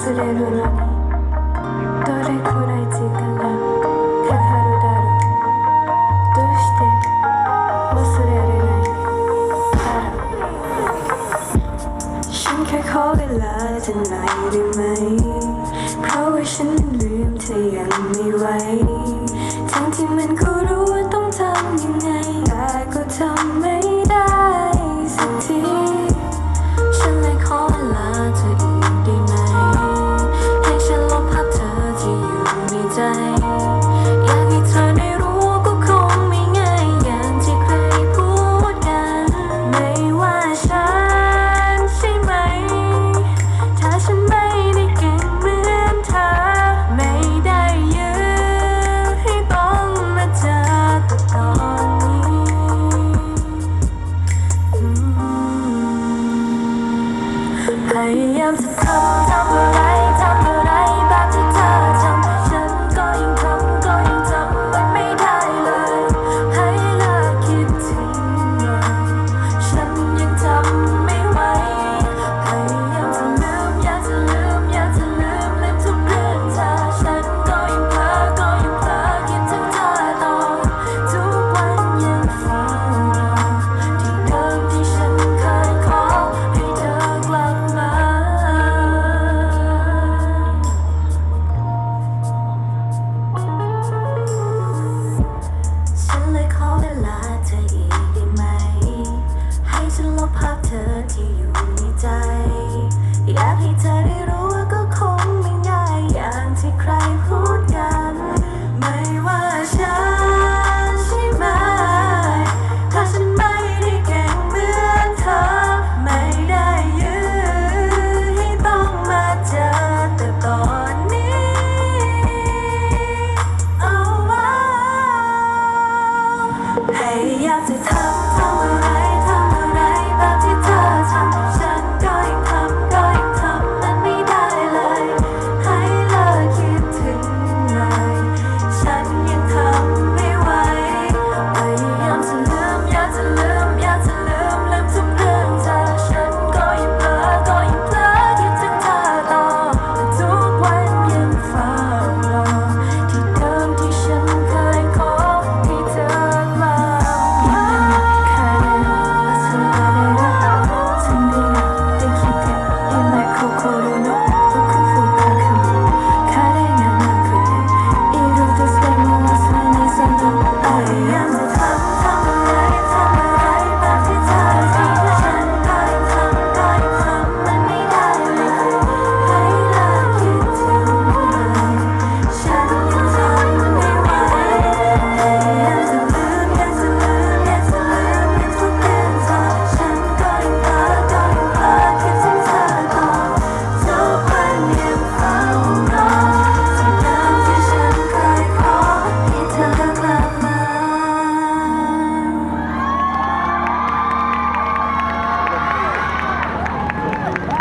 れるのにどれくらい時間がかかるだろうどうして忘れられないからฉันแค่ขอเวลาจะหน่อยได้ไหม เพราะว่าฉันลืมเธอยังไม่ไหวทั้งที่มันก็รู้ว่าต้องทำยังไง แต่ก็ทำ พยายามจะทำทำอะไร